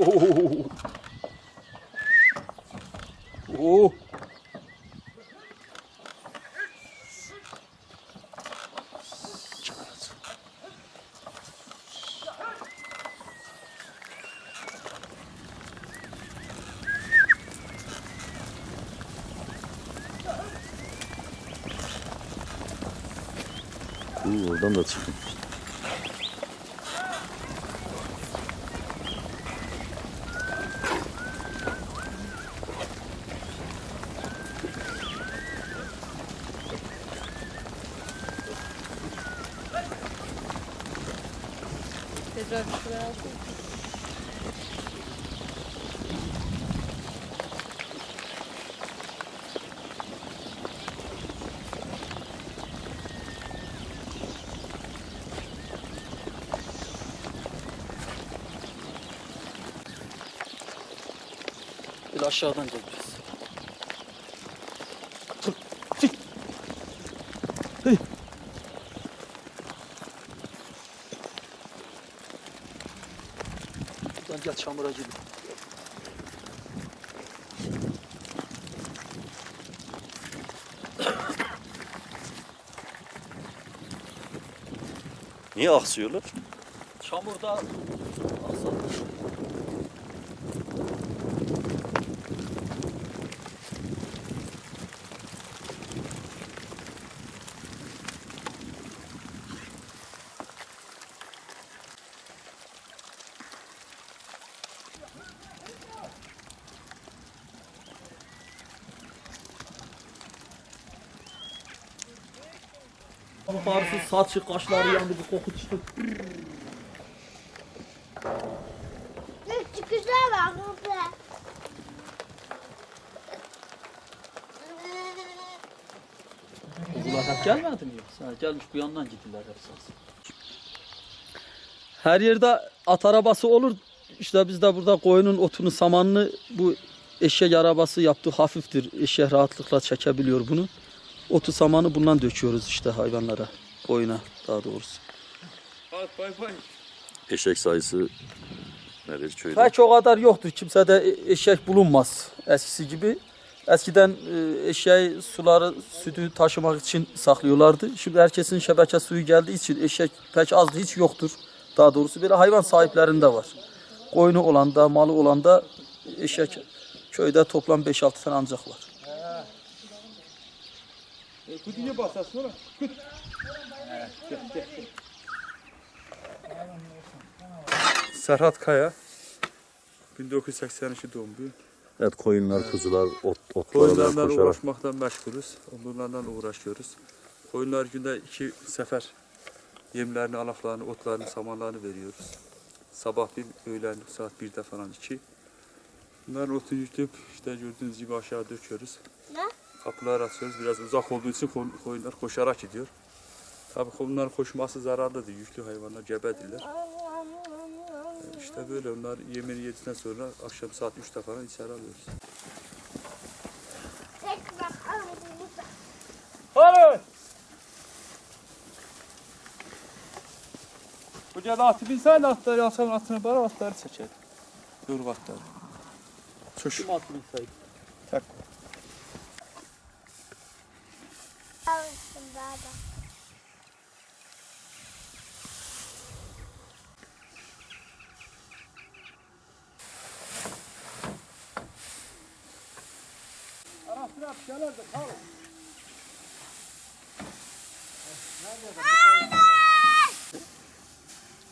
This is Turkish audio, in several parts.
오. 오. 오, 난다 지금. Bir şuraya alsın. Bir aşağıdan gel gel çamura gir. Niye aksıyorlar? Çamurda asal. Yukarısı saçı kaşları yandı bir koku çıktı. Çıkışlar var burada. Kuzular hep gelmedi mi yoksa? Gelmiş bu yandan gittiler hepsi. Her yerde at arabası olur. İşte biz de burada koyunun otunu, samanını bu eşek arabası yaptığı hafiftir. Eşek rahatlıkla çekebiliyor bunu. Otu samanı bundan döküyoruz işte hayvanlara, koyuna daha doğrusu. Eşek sayısı nedir köyde? Pek o kadar yoktur. Kimsede e- eşek bulunmaz eskisi gibi. Eskiden e, eşeği suları, sütü taşımak için saklıyorlardı. Şimdi herkesin şebeke suyu geldiği için eşek pek azdı, hiç yoktur. Daha doğrusu böyle hayvan sahiplerinde var. Koyunu olan da, malı olan da eşek köyde toplam 5-6 tane ancak var. Kutuya basasın oğlum. Kut. Serhat Kaya. 1982 doğumlu. Evet koyunlar, kuzular, ot, otlarla Koyunlarla koşarak. uğraşmaktan meşgulüz. Onlarla uğraşıyoruz. Koyunlar günde iki sefer yemlerini, alaflarını, otlarını, samanlarını veriyoruz. Sabah bir, öğlen saat 1'de falan iki. Bunların otu yükleyip işte gördüğünüz gibi aşağı döküyoruz. Kapılar açıyoruz. Biraz uzak olduğu için koyun- koyunlar koşarak gidiyor. Tabii koyunların koşması zararlıdır. Yüklü hayvanlar gebedirler. İşte böyle onlar yemeğini yedikten sonra akşam saat 3'te falan içeri alıyoruz. Hadi! Bu gel atı binsen atları alsan atını bana atları seçer. Yoruk atları. Çöş. Kim atını saydı? Tak. Alırsın daha da.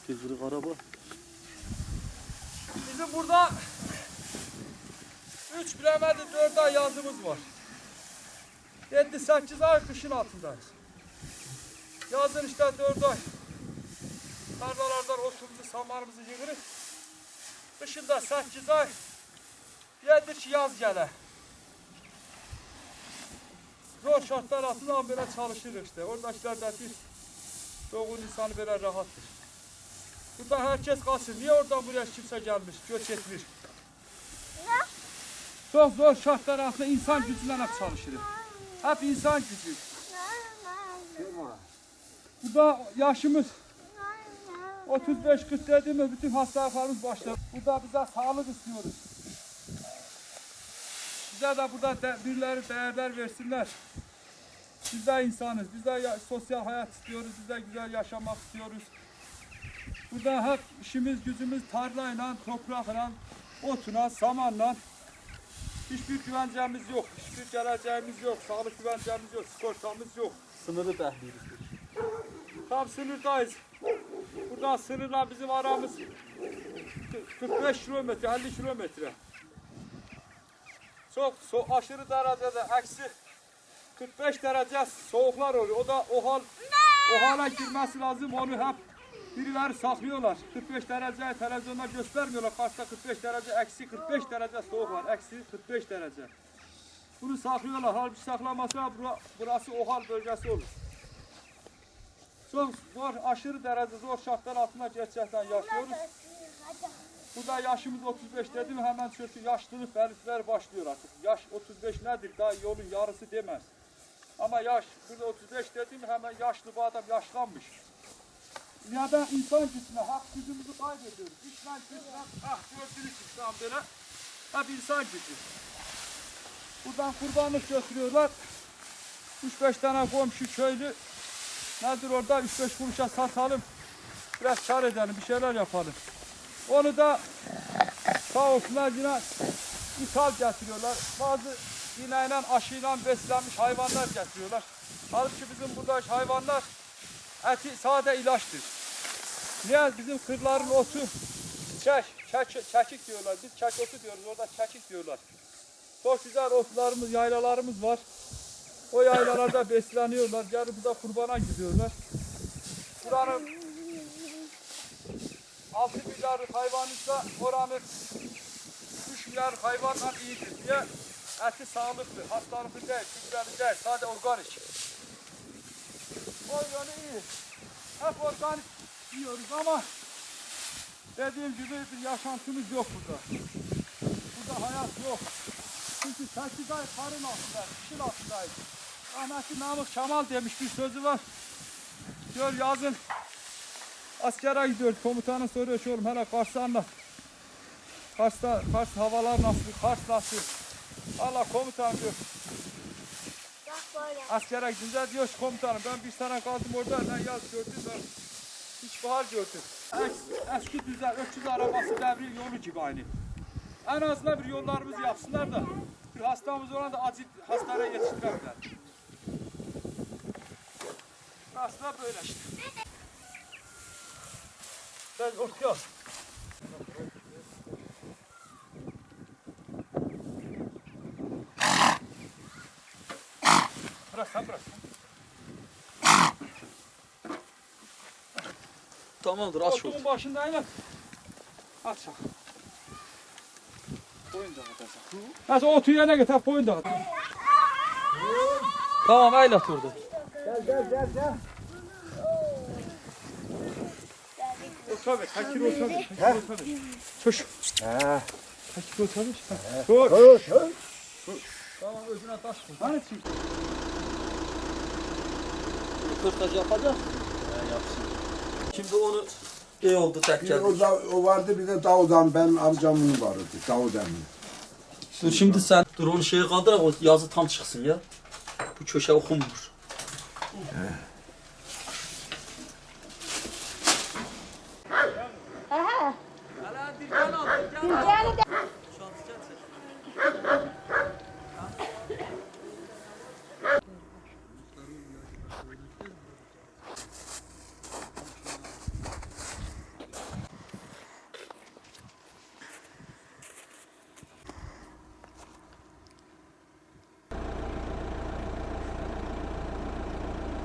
Kızırık araba. Bizim burada 3 bilemedi 4 ay yazımız var. 7-8 ay kışın altındayız. Yazın işte 4 ay. Tarlalardan otumuzu, samanımızı yığırız. Kışında 8 ay. Yedir ki yaz gele. Zor şartlar altında böyle çalışırız işte. Oradakiler de bir doğum insanı böyle rahattır. Burada herkes kalsın. Niye oradan buraya kimse gelmiş, göç etmiş? Çok zor şartlar altında insan gücüyle çalışırız. Hep insan gücü. Burada yaşımız 35-40 dedi mi bütün hastalıklarımız başlar. Burada bize sağlık istiyoruz. Bize de burada de, birileri değerler versinler. Biz de insanız. Biz de ya- sosyal hayat istiyoruz. Biz de güzel yaşamak istiyoruz. Burada hep işimiz gücümüz tarlayla, toprakla, otuna, samanla. Hiçbir güvencemiz yok. Hiçbir geleceğimiz yok. Sağlık güvencemiz yok. Sigortamız yok. Sınırı behliyoruz. Tam sınırdayız. Buradan sınırla bizim aramız 45 kilometre, 50 kilometre. Çok so aşırı derecede eksi 45 derece soğuklar oluyor. O da o hal o hala girmesi lazım. Onu hep birileri saklıyorlar. 45 derece televizyonda göstermiyorlar. Karşıda 45 derece, eksi 45 derece soğuk var. Eksi 45 derece. Bunu saklıyorlar. Halbuki saklamasa bura- burası OHAL bölgesi olur. Çok zor, aşırı derece zor şartlar altında gerçekten yaşıyoruz. Burada yaşımız 35 dedi mi hemen çünkü yaşlılık belirtileri başlıyor artık. Yaş 35 nedir? Daha yolun yarısı demez. Ama yaş, burada 35 dedi mi hemen yaşlı bu adam yaşlanmış. Dünyada insan gücüne, hak gücümüzü kaybediyoruz. İşten gücüne, ah gördüğünüz gibi tam böyle. Hep insan gücü. Buradan kurbanlık götürüyorlar. 3-5 tane komşu köylü Nedir orada 3-5 kuruşa satalım. Biraz kar edelim, bir şeyler yapalım. Onu da sağ olsunlar yine ithal getiriyorlar. Bazı ineğle, aşıyla beslenmiş hayvanlar getiriyorlar. Halbuki bizim burada hayvanlar eti sade ilaçtır. Niye bizim kırların otu çek, çek, çekik diyorlar. Biz çek otu diyoruz, orada çekik diyorlar. Çok güzel otlarımız, yaylalarımız var. O yaylalarda besleniyorlar. Burada kurbana gidiyorlar. Buranın 6 milyar hayvanıysa oranın 3 milyar hayvanla iyidir diye eti sağlıklı, hastalıklı değil, gübreli değil, sadece organik. O yönü iyi. Hep organik yiyoruz ama dediğim gibi bir yaşantımız yok burada. Burada hayat yok. Çünkü 8 ay karın altındayız, kışın altındayız. Rahmetli Namık Kemal demiş bir sözü var. Diyor yazın askere gidiyor. Komutanı soruyor şu oğlum hele Kars'ı anlat. Kars'ta, Kars havalar nasıl, Kars nasıl? Allah komutan diyor. Askere gidince diyor komutanım ben bir sene kaldım orada ne yaz gördüm ben hiç bahar gördüm. Es, eski düzen öküz arabası devri yolu gibi aynı. En azından bir yollarımızı yapsınlar da bir hastamız olan da acil hastaneye yetiştiremediler. Aslında böyle işte. Sen ortaya al. Bırak sen bırak. Tamamdır aç oldu. Koltuğun başında aynen. At çak. Boyun da at. Neyse otu yerine git ha boyun da at. Tamam eylet orada. Otur be, kakir otur be. Kakir otur be. Çöş. Kakir otur be. Dur. Tamam özüne taş koy. Hani şimdi? Kırtacı yapacak. Şimdi onu iyi oldu Bir o, da, o vardı bir de Davud'dan benim amcamın vardı. Davud emin. Dur şimdi sen dur onu şeye kaldırak o yazı tam çıksın ya. Bu köşe okunmuyor.